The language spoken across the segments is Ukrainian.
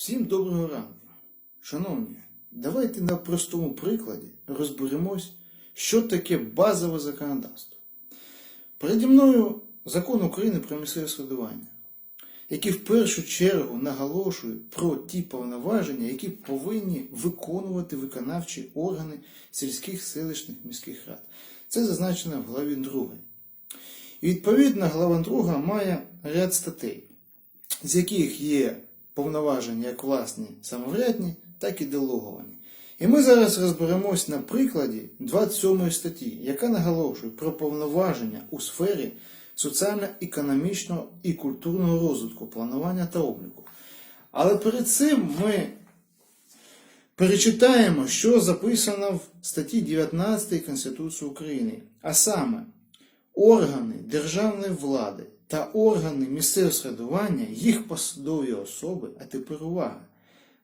Всім доброго ранку. Шановні, давайте на простому прикладі розберемось, що таке базове законодавство. Переді мною закон України про місцеве самоврядування, який в першу чергу наголошує про ті повноваження, які повинні виконувати виконавчі органи сільських, селищних, міських рад. Це зазначено в главі 2. І відповідно глава 2 має ряд статей, з яких є повноваження як власні самоврядні, так і делеговані. І ми зараз розберемось на прикладі 27 статті, яка наголошує про повноваження у сфері соціально-економічного і культурного розвитку, планування та обліку. Але перед цим ми перечитаємо, що записано в статті 19 Конституції України, а саме органи державної влади та органи місцевого самоврядування, їх посадові особи, а тепер увага,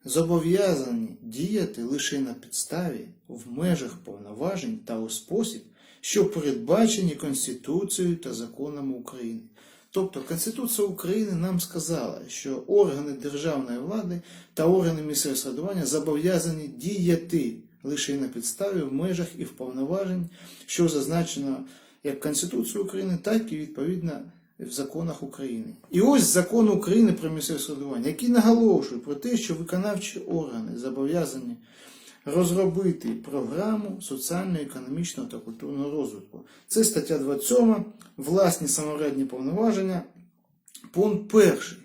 зобов'язані діяти лише на підставі в межах повноважень та у спосіб, що передбачені Конституцією та законами України. Тобто Конституція України нам сказала, що органи державної влади та органи місцевого самоврядування зобов'язані діяти лише на підставі в межах і в повноважень, що зазначено як Конституцією України, так і відповідно в законах України. І ось закон України про місцеве самоврядування, який наголошує про те, що виконавчі органи зобов'язані розробити програму соціально-економічного та культурного розвитку. Це стаття 27, власні самоврядні повноваження, пункт перший.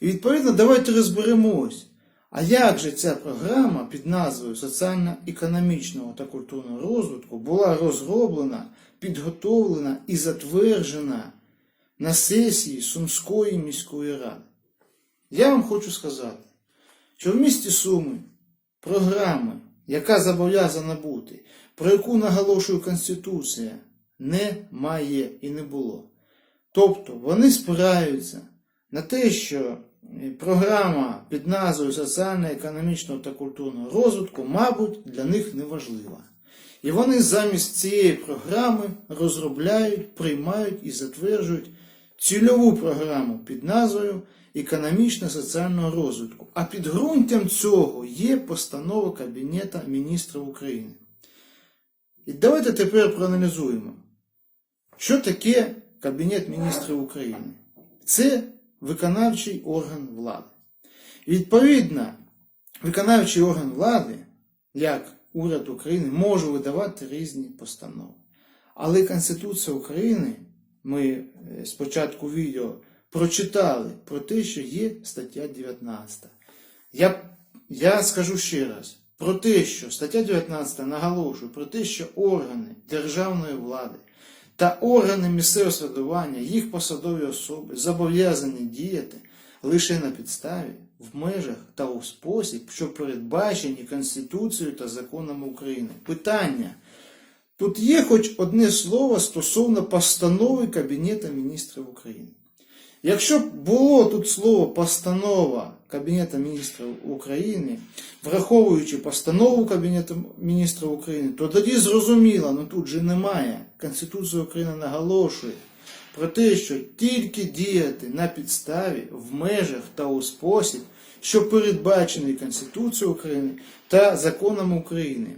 І відповідно давайте розберемось, а як же ця програма під назвою соціально-економічного та культурного розвитку була розроблена, підготовлена і затверджена на сесії Сумської міської ради? Я вам хочу сказати, що в місті Суми програми, яка зобов'язана бути, про яку наголошує Конституція, немає і не було. Тобто вони спираються на те, що програма під назвою соціально-економічного та культурного розвитку, мабуть, для них не важлива. І вони замість цієї програми розробляють, приймають і затверджують цільову програму під назвою економічно-соціального розвитку. А підґрунтям цього є постанова Кабінета міністрів України. І давайте тепер проаналізуємо, що таке Кабінет міністрів України. Це виконавчий орган влади. Відповідно, виконавчий орган влади, як уряд України, може видавати різні постанови. Але Конституція України, ми е, спочатку відео прочитали про те, що є стаття 19. Я, я скажу ще раз про те, що стаття 19 наголошує про те, що органи державної влади та органи місцевого самоврядування, їх посадові особи зобов'язані діяти лише на підставі, в межах та у спосіб, що передбачені Конституцією та законами України. Питання. Тут є хоч одне слово стосовно постанови Кабінету міністрів України. Якщо б було тут слово постанова Кабінету міністрів України, враховуючи постанову Кабінету міністрів України, то тоді зрозуміло, ну тут же немає. Конституція України наголошує про те, що тільки діяти на підставі, в межах та у спосіб, що передбачений Конституцією України та законами України.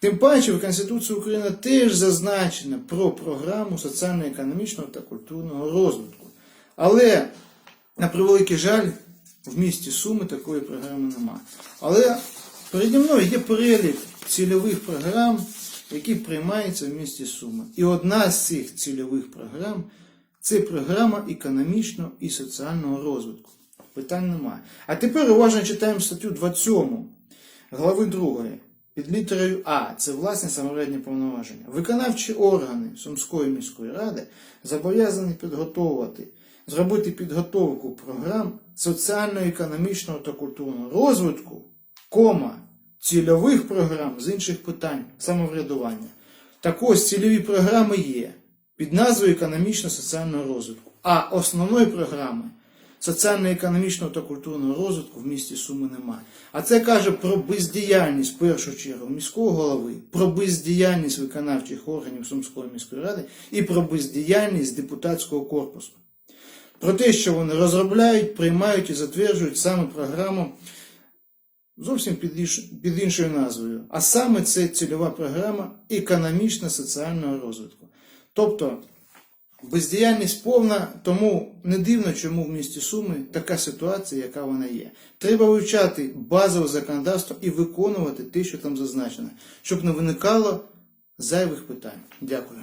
Тим паче в Конституції України теж зазначено про програму соціально-економічного та культурного розвитку. Але, на превеликий жаль, в місті Суми такої програми немає. Але переді мною є перелік цільових програм, які приймаються в місті Суми. І одна з цих цільових програм це програма економічного і соціального розвитку. Питань немає. А тепер уважно читаємо статтю 27 глави 2. Під літерою А це власні самоврядні повноваження. Виконавчі органи Сумської міської ради зобов'язані підготовувати, зробити підготовку програм соціально-економічного та культурного розвитку, кома, цільових програм з інших питань самоврядування. Так ось цільові програми є під назвою економічно-соціального розвитку. А основної програми соціально-економічного та культурного розвитку в місті Суми немає. А це каже про бездіяльність в першу чергу міського голови, про бездіяльність виконавчих органів Сумської міської ради і про бездіяльність депутатського корпусу. про те, що вони розробляють, приймають і затверджують саме програму зовсім під, іншою назвою. А саме це цільова програма економічно-соціального розвитку. Тобто бездіяльність повна, тому не дивно, чому в місті Суми така ситуація, яка вона є. Треба вивчати базове законодавство і виконувати те, що там зазначено, щоб не виникало зайвих питань. Дякую.